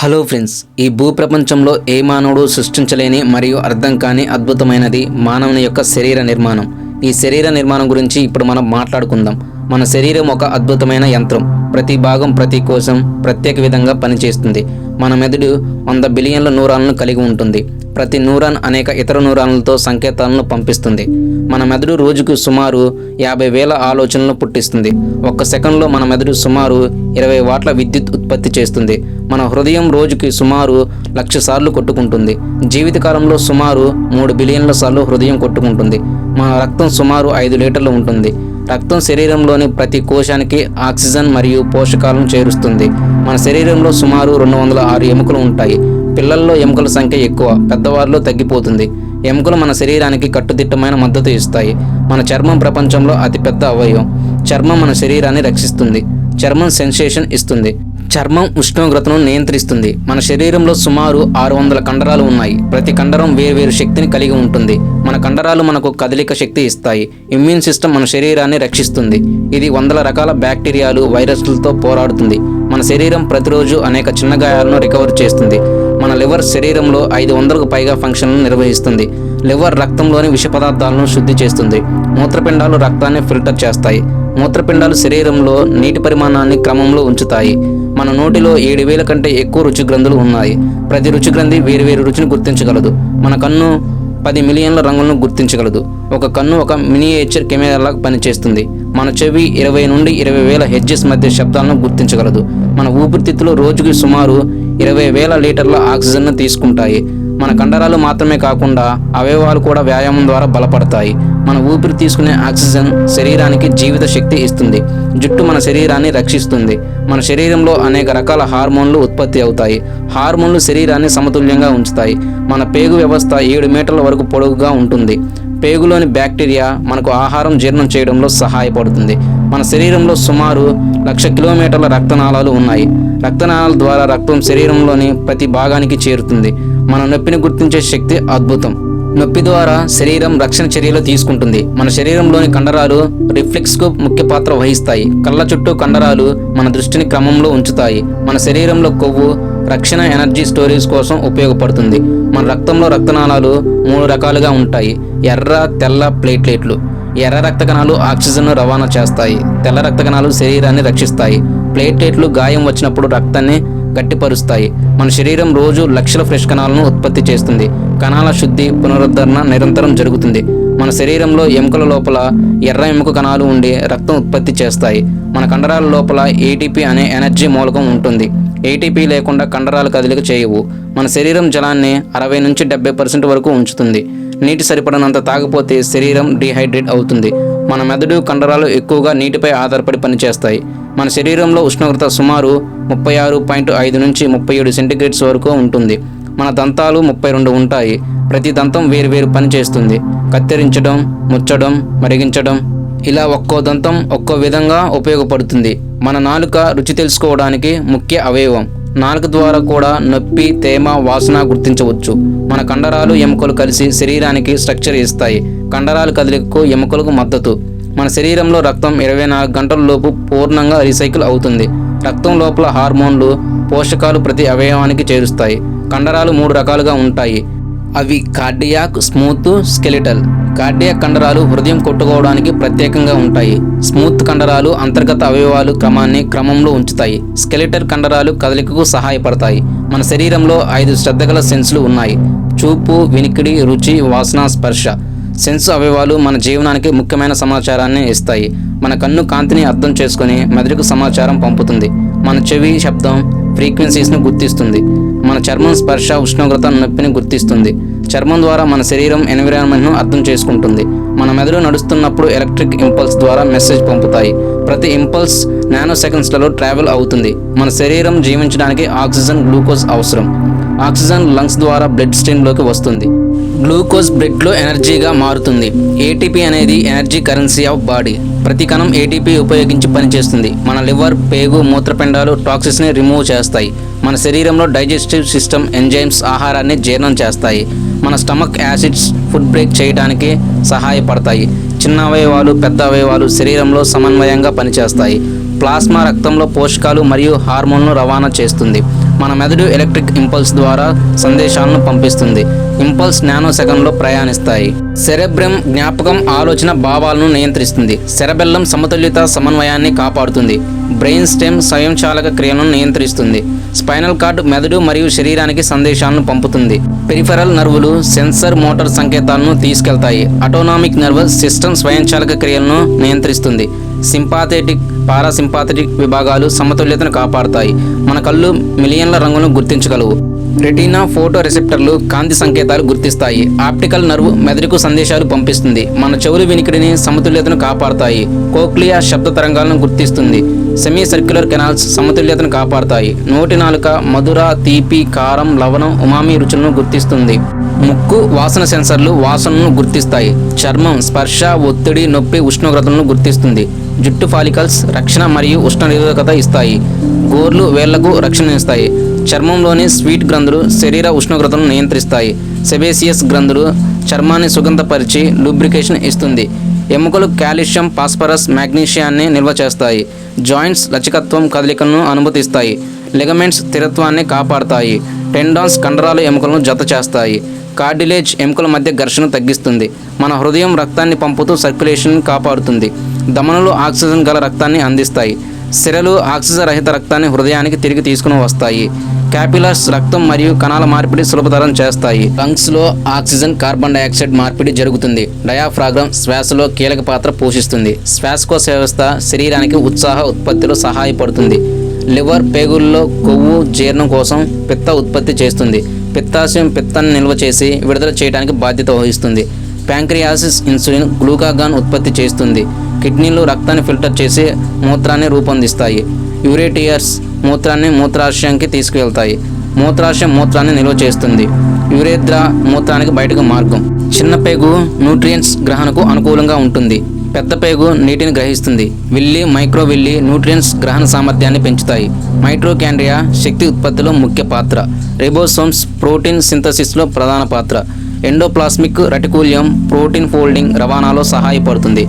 Hello friends ఈ భూప్రపంచంలో ఏ మానవుడు సృష్టించలేని మరియు అర్థం కాని అద్భుతమైనది మానవుని యొక్క శరీర నిర్మాణం. ఈ శరీర నిర్మాణం గురించి ఇప్పుడు మనం మాట్లాడుకుందాం. మన శరీరం ఒక అద్భుతమైన యంత్రం. ప్రతి భాగం ప్రతి కోసం ప్రత్యేక విధంగా పనిచేస్తుంది. మన మెదడు వంద బిలియన్ల నూరాలను కలిగి ఉంటుంది. ప్రతి నూరాన్ అనేక ఇతర న్యూరాన్లతో సంకేతాలను పంపిస్తుంది. మన మెదడు రోజుకు సుమారు యాభై వేల ఆలోచనలను పుట్టిస్తుంది. ఒక్క సెకండ్లో మన మెదడు సుమారు ఇరవై వాట్ల విద్యుత్ ఉత్పత్తి చేస్తుంది. మన హృదయం రోజుకి సుమారు లక్ష సార్లు కొట్టుకుంటుంది. జీవితకాలంలో సుమారు మూడు బిలియన్ల సార్లు హృదయం కొట్టుకుంటుంది. మన రక్తం సుమారు ఐదు లీటర్లు ఉంటుంది. రక్తం శరీరంలోని ప్రతి కోశానికి ఆక్సిజన్ మరియు పోషకాలను చేరుస్తుంది. మన శరీరంలో సుమారు రెండు వందల ఆరు ఎముకలు ఉంటాయి. పిల్లల్లో ఎముకల సంఖ్య ఎక్కువ పెద్దవారిలో తగ్గిపోతుంది. ఎముకలు మన శరీరానికి కట్టుదిట్టమైన మద్దతు ఇస్తాయి. మన చర్మం ప్రపంచంలో అతిపెద్ద అవయవం. చర్మం మన శరీరాన్ని రక్షిస్తుంది. చర్మం సెన్సేషన్ ఇస్తుంది. చర్మం ఉష్ణోగ్రతను నియంత్రిస్తుంది. మన శరీరంలో సుమారు ఆరు వందల కండరాలు ఉన్నాయి. ప్రతి కండరం వేర్వేరు శక్తిని కలిగి ఉంటుంది. మన కండరాలు మనకు కదలిక శక్తి ఇస్తాయి. ఇమ్యూన్ సిస్టమ్ మన శరీరాన్ని రక్షిస్తుంది. ఇది వందల రకాల బ్యాక్టీరియాలు వైరస్లతో పోరాడుతుంది. మన శరీరం ప్రతిరోజు అనేక చిన్న గాయాలను రికవర్ చేస్తుంది. మన లివర్ శరీరంలో ఐదు వందలకు పైగా ఫంక్షన్లను నిర్వహిస్తుంది. లివర్ రక్తంలోని విష పదార్థాలను శుద్ధి చేస్తుంది. మూత్రపిండాలు రక్తాన్ని ఫిల్టర్ చేస్తాయి. మూత్రపిండాలు శరీరంలో నీటి పరిమాణాన్ని క్రమంలో ఉంచుతాయి. మన నోటిలో ఏడు వేల కంటే ఎక్కువ రుచి గ్రంథులు ఉన్నాయి. ప్రతి రుచి గ్రంథి వేరువేరు రుచిని గుర్తించగలదు. మన కన్ను పది మిలియన్ల రంగులను గుర్తించగలదు. ఒక కన్ను ఒక మినియేచర్ కెమెరాలా పనిచేస్తుంది. మన చెవి ఇరవై నుండి ఇరవై వేల హెడ్జెస్ మధ్య శబ్దాలను గుర్తించగలదు. మన ఊపిరితిత్తులు రోజుకి సుమారు ఇరవై వేల లీటర్ల ఆక్సిజన్ను తీసుకుంటాయి. మన కండరాలు మాత్రమే కాకుండా అవయవాలు కూడా వ్యాయామం ద్వారా బలపడతాయి. మన ఊపిరి తీసుకునే ఆక్సిజన్ శరీరానికి జీవిత శక్తి ఇస్తుంది. జుట్టు మన శరీరాన్ని రక్షిస్తుంది. మన శరీరంలో అనేక రకాల హార్మోన్లు ఉత్పత్తి అవుతాయి. హార్మోన్లు శరీరాన్ని సమతుల్యంగా ఉంచుతాయి. మన పేగు వ్యవస్థ ఏడు మీటర్ల వరకు పొడవుగా ఉంటుంది. పేగులోని బ్యాక్టీరియా మనకు ఆహారం జీర్ణం చేయడంలో సహాయపడుతుంది. మన శరీరంలో సుమారు లక్ష కిలోమీటర్ల రక్తనాళాలు ఉన్నాయి. రక్తనాళాల ద్వారా రక్తం శరీరంలోని ప్రతి భాగానికి చేరుతుంది. మన నొప్పిని గుర్తించే శక్తి అద్భుతం. నొప్పి ద్వారా శరీరం రక్షణ చర్యలు తీసుకుంటుంది. మన శరీరంలోని కండరాలు రిఫ్లెక్స్కు ముఖ్య పాత్ర వహిస్తాయి. కళ్ళ చుట్టూ కండరాలు మన దృష్టిని క్రమంలో ఉంచుతాయి. మన శరీరంలో కొవ్వు రక్షణ ఎనర్జీ స్టోరేజ్ కోసం ఉపయోగపడుతుంది. మన రక్తంలో రక్తనాళాలు మూడు రకాలుగా ఉంటాయి. ఎర్ర తెల్ల ప్లేట్లెట్లు. ఎర్ర రక్త కణాలు ఆక్సిజన్ను రవాణా చేస్తాయి. తెల్ల రక్త కణాలు శరీరాన్ని రక్షిస్తాయి. ప్లేట్లెట్లు గాయం వచ్చినప్పుడు రక్తాన్ని గట్టిపరుస్తాయి. మన శరీరం రోజు లక్షల ఫ్రెష్ కణాలను ఉత్పత్తి చేస్తుంది. కణాల శుద్ధి పునరుద్ధరణ నిరంతరం జరుగుతుంది. మన శరీరంలో ఎముకల లోపల ఎర్ర ఎముక కణాలు ఉండి రక్తం ఉత్పత్తి చేస్తాయి. మన కండరాల లోపల ఏటీపీ అనే ఎనర్జీ మూలకం ఉంటుంది. ఏటీపీ లేకుండా కండరాలు కదలిక చేయవు. మన శరీరం జలాన్ని అరవై నుంచి డెబ్బై పర్సెంట్ వరకు ఉంచుతుంది. నీటి సరిపడినంత తాగపోతే శరీరం డీహైడ్రేట్ అవుతుంది. మన మెదడు కండరాలు ఎక్కువగా నీటిపై ఆధారపడి పనిచేస్తాయి. మన శరీరంలో ఉష్ణోగ్రత సుమారు ముప్పై ఆరు పాయింట్ ఐదు నుంచి ముప్పై ఏడు సెంటీగ్రేడ్స్ వరకు ఉంటుంది. మన దంతాలు ముప్పై రెండు ఉంటాయి. ప్రతి దంతం వేరువేరు పని చేస్తుంది. కత్తిరించడం ముచ్చడం మరిగించడం ఇలా ఒక్కో దంతం ఒక్కో విధంగా ఉపయోగపడుతుంది. మన నాలుక రుచి తెలుసుకోవడానికి ముఖ్య అవయవం. నాలుక ద్వారా కూడా నొప్పి తేమ వాసన గుర్తించవచ్చు. మన కండరాలు ఎముకలు కలిసి శరీరానికి స్ట్రక్చర్ ఇస్తాయి. కండరాలు కదలికకు ఎముకలకు మద్దతు. మన శరీరంలో రక్తం ఇరవై నాలుగు గంటల లోపు పూర్ణంగా రీసైకిల్ అవుతుంది. రక్తం లోపల హార్మోన్లు పోషకాలు ప్రతి అవయవానికి చేరుస్తాయి. కండరాలు మూడు రకాలుగా ఉంటాయి. అవి కార్డియాక్ స్మూత్ స్కెలిటల్. కార్డియాక్ కండరాలు హృదయం కొట్టుకోవడానికి ప్రత్యేకంగా ఉంటాయి. స్మూత్ కండరాలు అంతర్గత అవయవాలు క్రమాన్ని క్రమంలో ఉంచుతాయి. స్కెలిటల్ కండరాలు కదలికకు సహాయపడతాయి. మన శరీరంలో ఐదు శ్రద్ధగల సెన్సులు ఉన్నాయి. చూపు వినికిడి రుచి వాసన స్పర్శ. సెన్స్ అవయవాలు మన జీవనానికి ముఖ్యమైన సమాచారాన్ని ఇస్తాయి. మన కన్ను కాంతిని అర్థం చేసుకుని మెదడుకు సమాచారం పంపుతుంది. మన చెవి శబ్దం ఫ్రీక్వెన్సీస్ను గుర్తిస్తుంది. మన చర్మం స్పర్శ ఉష్ణోగ్రత నొప్పిని గుర్తిస్తుంది. చర్మం ద్వారా మన శరీరం ఎన్విరాన్మెంట్ను అర్థం చేసుకుంటుంది. మన మెదడు నడుస్తున్నప్పుడు ఎలక్ట్రిక్ ఇంపల్స్ ద్వారా మెసేజ్ పంపుతాయి. ప్రతి ఇంపల్స్ నానో సెకండ్స్లలో ట్రావెల్ అవుతుంది. మన శరీరం జీవించడానికి ఆక్సిజన్ గ్లూకోజ్ అవసరం. ఆక్సిజన్ లంగ్స్ ద్వారా బ్లడ్ స్ట్రీమ్లోకి వస్తుంది. గ్లూకోజ్ బ్లడ్లో ఎనర్జీగా మారుతుంది. ఏటీపీ అనేది ఎనర్జీ కరెన్సీ ఆఫ్ బాడీ. ప్రతి కణం ఏటీపీ ఉపయోగించి పనిచేస్తుంది. మన లివర్ పేగు మూత్రపిండాలు టాక్సిస్ని రిమూవ్ చేస్తాయి. మన శరీరంలో డైజెస్టివ్ సిస్టమ్ ఎంజైమ్స్ ఆహారాన్ని జీర్ణం చేస్తాయి. మన స్టమక్ యాసిడ్స్ ఫుడ్ బ్రేక్ చేయడానికి సహాయపడతాయి. చిన్న అవయవాలు పెద్ద అవయవాలు శరీరంలో సమన్వయంగా పనిచేస్తాయి. ప్లాస్మా రక్తంలో పోషకాలు మరియు హార్మోన్లు రవాణా చేస్తుంది. మన మెదడు ఎలక్ట్రిక్ ఇంపల్స్ ద్వారా సందేశాలను పంపిస్తుంది. ఇంపల్స్ నానో సెకండ్లో ప్రయాణిస్తాయి. సెరెబ్రమ్ జ్ఞాపకం ఆలోచన భావాలను నియంత్రిస్తుంది. సెరబెల్లం సమతుల్యత సమన్వయాన్ని కాపాడుతుంది. బ్రెయిన్ స్టెమ్ స్వయంచాలక క్రియలను నియంత్రిస్తుంది. స్పైనల్ కార్డ్ మెదడు మరియు శరీరానికి సందేశాలను పంపుతుంది. పెరిఫెరల్ నర్వులు సెన్సర్ మోటార్ సంకేతాలను తీసుకెళ్తాయి. అటోనామిక్ నర్వస్ సిస్టమ్ స్వయంచాలక క్రియలను నియంత్రిస్తుంది. సింపాథెటిక్ పారాసింపాథెటిక్ విభాగాలు సమతుల్యతను కాపాడుతాయి. మన కళ్ళు మిలియన్ల రంగును గుర్తించగలవు. రెటీనా ఫోటో రిసెప్టర్లు కాంతి సంకేతాలు గుర్తిస్తాయి. ఆప్టికల్ నర్వ్ మెదడుకు సందేశాలు పంపిస్తుంది. మన చెవులు వినికిడిని సమతుల్యతను కాపాడతాయి. కోక్లియా శబ్ద తరంగాలను గుర్తిస్తుంది. సెమీ సర్క్యులర్ కెనాల్స్ సమతుల్యతను కాపాడుతాయి. నోటి నాలుక మధుర తీపి కారం లవణం ఉమామి రుచులను గుర్తిస్తుంది. ముక్కు వాసన సెన్సర్లు వాసనను గుర్తిస్తాయి. చర్మం స్పర్శ ఒత్తిడి నొప్పి ఉష్ణోగ్రతలను గుర్తిస్తుంది. జుట్టు ఫాలికల్స్ రక్షణ మరియు ఉష్ణ నిరోధకత ఇస్తాయి. గోర్లు వేళ్ళకు రక్షణ ఇస్తాయి. చర్మంలోని స్వీట్ గ్రంథులు శరీర ఉష్ణోగ్రతను నియంత్రిస్తాయి. సెబేసియస్ గ్రంథులు చర్మాన్ని సుగంధపరిచి లూబ్రికేషన్ ఇస్తుంది. ఎముకలు కాల్షియం ఫాస్ఫరస్ మ్యాగ్నీషియాన్ని నిల్వ చేస్తాయి. జాయింట్స్ లచకత్వం కదలికలను అనుమతిస్తాయి. లిగమెంట్స్ స్థిరత్వాన్ని కాపాడతాయి. టెండాన్స్ కండరాలు ఎముకలను జత చేస్తాయి. కార్డిలేజ్ ఎముకల మధ్య ఘర్షణ తగ్గిస్తుంది. మన హృదయం రక్తాన్ని పంపుతూ సర్క్యులేషన్ కాపాడుతుంది. దమనులు ఆక్సిజన్ గల రక్తాన్ని అందిస్తాయి. సిరలు ఆక్సిజన్ రహిత రక్తాన్ని హృదయానికి తిరిగి తీసుకుని వస్తాయి. క్యాపిలర్స్ రక్తం మరియు కణాల మార్పిడి సులభతరం చేస్తాయి. లంగ్స్లో ఆక్సిజన్ కార్బన్ డైఆక్సైడ్ మార్పిడి జరుగుతుంది. డయాఫ్రాగ్రమ్ శ్వాసలో కీలక పాత్ర పోషిస్తుంది. శ్వాసకోశ వ్యవస్థ శరీరానికి ఉత్సాహ ఉత్పత్తిలో సహాయపడుతుంది. లివర్ పేగుల్లో కొవ్వు జీర్ణం కోసం పిత్త ఉత్పత్తి చేస్తుంది. పిత్తాశయం పిత్తాన్ని నిల్వ చేసి విడుదల చేయడానికి బాధ్యత వహిస్తుంది. ప్యాంక్రియాసిస్ ఇన్సులిన్ గ్లూకాగాన్ ఉత్పత్తి చేస్తుంది. కిడ్నీలు రక్తాన్ని ఫిల్టర్ చేసి మూత్రాన్ని రూపొందిస్తాయి. యూరేటియర్స్ మూత్రాన్ని మూత్రాశయానికి తీసుకువెళ్తాయి. మూత్రాశయం మూత్రాన్ని నిల్వ చేస్తుంది. యురేద్ర మూత్రానికి బయటకు మార్గం. చిన్న పేగు న్యూట్రియంట్స్ గ్రహణకు అనుకూలంగా ఉంటుంది. పెద్ద పేగు నీటిని గ్రహిస్తుంది. విల్లి మైక్రో విల్లి న్యూట్రియంట్స్ గ్రహణ సామర్థ్యాన్ని పెంచుతాయి. మైట్రోకాండ్రియా శక్తి ఉత్పత్తిలో ముఖ్య పాత్ర. రిబోసోమ్స్ ప్రోటీన్ సింథసిస్లో ప్రధాన పాత్ర. ఎండోప్లాస్మిక్ రెటికూలియం ప్రోటీన్ ఫోల్డింగ్ రవాణాలో సహాయపడుతుంది.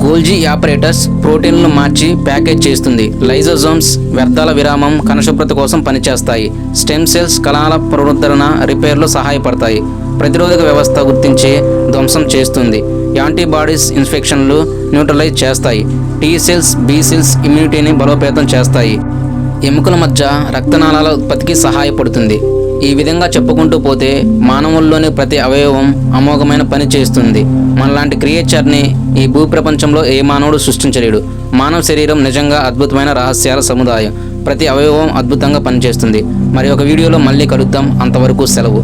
గోల్జీ ఆపరేటర్స్ ప్రోటీన్లను మార్చి ప్యాకేజ్ చేస్తుంది. లైజోజోమ్స్ వ్యర్థాల విరామం కణశుభ్రత కోసం పనిచేస్తాయి. స్టెమ్ సెల్స్ కణాల పునరుద్ధరణ రిపేర్లో సహాయపడతాయి. ప్రతిరోధక వ్యవస్థ గుర్తించి ధ్వంసం చేస్తుంది. యాంటీబాడీస్ ఇన్ఫెక్షన్లు న్యూట్రలైజ్ చేస్తాయి. టీ సెల్స్ బి సెల్స్ ఇమ్యూనిటీని బలోపేతం చేస్తాయి. ఎముకల మధ్య రక్తనాళాల ఉత్పత్తికి సహాయపడుతుంది. ఈ విధంగా చెప్పుకుంటూ పోతే మానవుల్లోని ప్రతి అవయవం అమోఘమైన పని చేస్తుంది. మనలాంటి క్రియేచర్ని ఈ భూప్రపంచంలో ఏ మానవుడు సృష్టించలేడు. మానవ శరీరం నిజంగా అద్భుతమైన రహస్యాల సముదాయం. ప్రతి అవయవం అద్భుతంగా పనిచేస్తుంది. మరి ఒక వీడియోలో మళ్ళీ కలుద్దాం. అంతవరకు సెలవు.